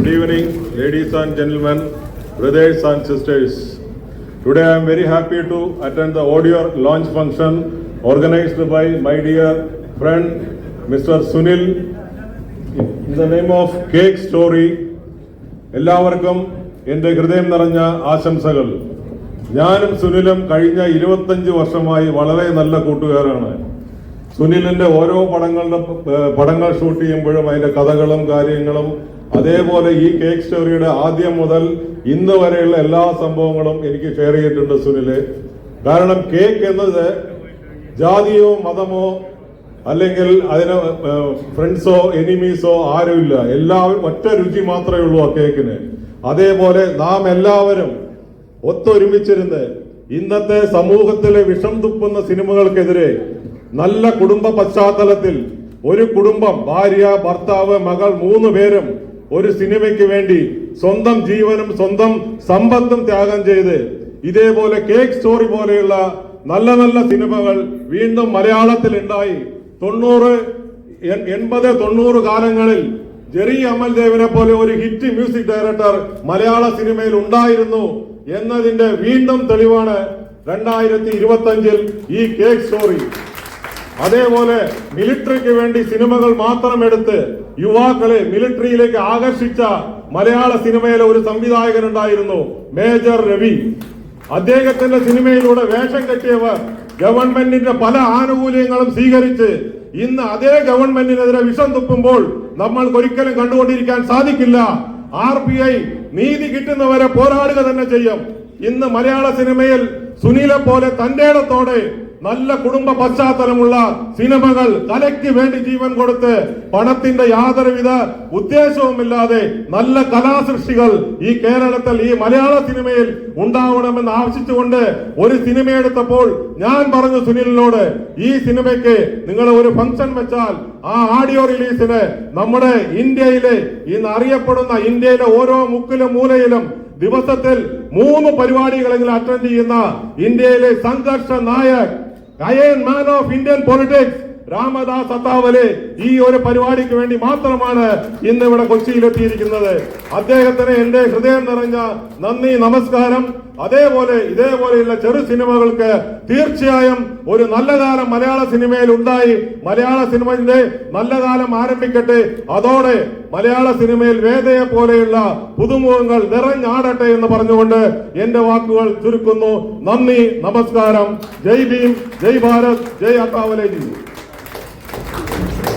Good evening, ladies and gentlemen, brothers and sisters. Today I am very happy to attend the audio launch function organized by my dear friend Mr. Sunil in the name of Cake Story. എല്ലാവർക്കും എന്റെ ഹൃദയം നിറഞ്ഞ ആശംസകൾ ഞാനും സുനിലും കഴിഞ്ഞ ഇരുപത്തഞ്ച് വർഷമായി വളരെ നല്ല കൂട്ടുകാരാണ് സുനിലിന്റെ ഓരോ പടങ്ങളുടെ പടങ്ങൾ ഷൂട്ട് ചെയ്യുമ്പോഴും അതിന്റെ കഥകളും കാര്യങ്ങളും അതേപോലെ ഈ കേക്ക് സ്റ്റോറിയുടെ ആദ്യം മുതൽ ഇന്ന് വരെയുള്ള എല്ലാ സംഭവങ്ങളും എനിക്ക് ഷെയർ ചെയ്തിട്ടുണ്ട് സുനിൽ. കാരണം കേക്ക് എന്നത് ജാതിയോ മതമോ അല്ലെങ്കിൽ അതിന് ഫ്രണ്ട്സോ എനിമീസോ ആരുമില്ല. എല്ലാവരും ഒറ്റ രുചി മാത്രമേ ഉള്ളൂ ആ കേക്കിന്. അതേപോലെ നാം എല്ലാവരും ഒത്തൊരുമിച്ചിരുന്ന് ഇന്നത്തെ സമൂഹത്തിലെ വിഷം തുപ്പുന്ന സിനിമകൾക്കെതിരെ നല്ല കുടുംബ പശ്ചാത്തലത്തിൽ ഒരു കുടുംബം ഭാര്യ ഭർത്താവ് മകൾ മൂന്ന് പേരും ഒരു സിനിമയ്ക്ക് വേണ്ടി സ്വന്തം ജീവനും സ്വന്തം സമ്പത്തും ത്യാഗം ചെയ്ത് ഇതേപോലെ കേക്ക് സ്റ്റോറി പോലെയുള്ള നല്ല നല്ല സിനിമകൾ വീണ്ടും മലയാളത്തിൽ ഉണ്ടായി. തൊണ്ണൂറ് എൺപത് തൊണ്ണൂറ് കാലങ്ങളിൽ ജെറി അമൽദേവിനെ പോലെ ഒരു ഹിറ്റ് മ്യൂസിക് ഡയറക്ടർ മലയാള സിനിമയിൽ ഉണ്ടായിരുന്നു എന്നതിന്റെ വീണ്ടും തെളിവാണ് രണ്ടായിരത്തി ഇരുപത്തി അഞ്ചിൽ ഈ കേക്ക് സ്റ്റോറി. അതേപോലെ മിലിറ്ററിക്ക് വേണ്ടി സിനിമകൾ മാത്രം എടുത്ത് യുവാക്കളെ മിലിറ്ററിയിലേക്ക് ആകർഷിച്ച മലയാള സിനിമയിലെ ഒരു സംവിധായകൻ ഉണ്ടായിരുന്നു മേജർ രവി. അദ്ദേഹത്തിന്റെ സിനിമയിലൂടെ വേഷം കെട്ടിയവർ ഗവൺമെന്റിന്റെ പല ആനുകൂല്യങ്ങളും സ്വീകരിച്ച് ഇന്ന് അതേ ഗവൺമെന്റിനെതിരെ വിഷം തുപ്പുമ്പോൾ നമ്മൾക്ക് ഒരിക്കലും കണ്ടുകൊണ്ടിരിക്കാൻ സാധിക്കില്ല. ആർ ബി ഐ നീതി കിട്ടുന്നവരെ പോരാടുക തന്നെ ചെയ്യും. ഇന്ന് മലയാള സിനിമയിൽ സുനിലെ പോലെ തന്റെ ഇടത്തോടെ നല്ല കുടുംബ പശ്ചാത്തലമുള്ള സിനിമകൾ കലയ്ക്ക് വേണ്ടി ജീവൻ കൊടുത്ത് പണത്തിന്റെ യാതൊരുവിധ ഉദ്ദേശവുമില്ലാതെ നല്ല കലാസൃഷ്ടികൾ ഈ കേരളത്തിൽ ഈ മലയാള സിനിമയിൽ ഉണ്ടാവണമെന്ന് ആവശ്യിച്ചുകൊണ്ട് ഒരു സിനിമ എടുത്തപ്പോൾ ഞാൻ പറഞ്ഞു സുനിലിനോട് ഈ സിനിമയ്ക്ക് നിങ്ങൾ ഒരു ഫംഗ്ഷൻ വെച്ചാൽ ആ ആഡിയോ റിലീസിന് നമ്മുടെ ഇന്ത്യയിലെ ഇന്ന് അറിയപ്പെടുന്ന ഇന്ത്യയിലെ ഓരോ മുക്കിലും മൂലയിലും ദിവസത്തിൽ മൂന്ന് പരിപാടികളെങ്കിലും അറ്റൻഡ് ചെയ്യുന്ന ഇന്ത്യയിലെ സംഘർഷ Nayak Giant man of Indian politics, Ramadas Athawale ഈ ഒരു പരിപാടിക്ക് വേണ്ടി മാത്രമാണ് ഇന്ന് ഇവിടെ കൊച്ചിയിലെത്തിയിരിക്കുന്നത്. അദ്ദേഹത്തിന് എന്റെ ഹൃദയം നിറഞ്ഞ നന്ദി നമസ്കാരം. അതേപോലെ ഇതേപോലെയുള്ള ചെറു സിനിമകൾക്ക് തീർച്ചയായും ഒരു നല്ല കാലം മലയാള സിനിമയിൽ ഉണ്ടായി. മലയാള സിനിമയുടെ നല്ല കാലം ആരംഭിക്കട്ടെ. അതോടെ മലയാള സിനിമയിൽ വേദയെ പോലെയുള്ള പുതുമുഖങ്ങൾ നിറഞ്ഞാടട്ടെ എന്ന് പറഞ്ഞുകൊണ്ട് എന്റെ വാക്കുകൾ ചുരുക്കുന്നു. നന്ദി നമസ്കാരം. ജയ് ഭീം ജയ് ഭാരത് ജയ് അത്താവലേജി Thank you.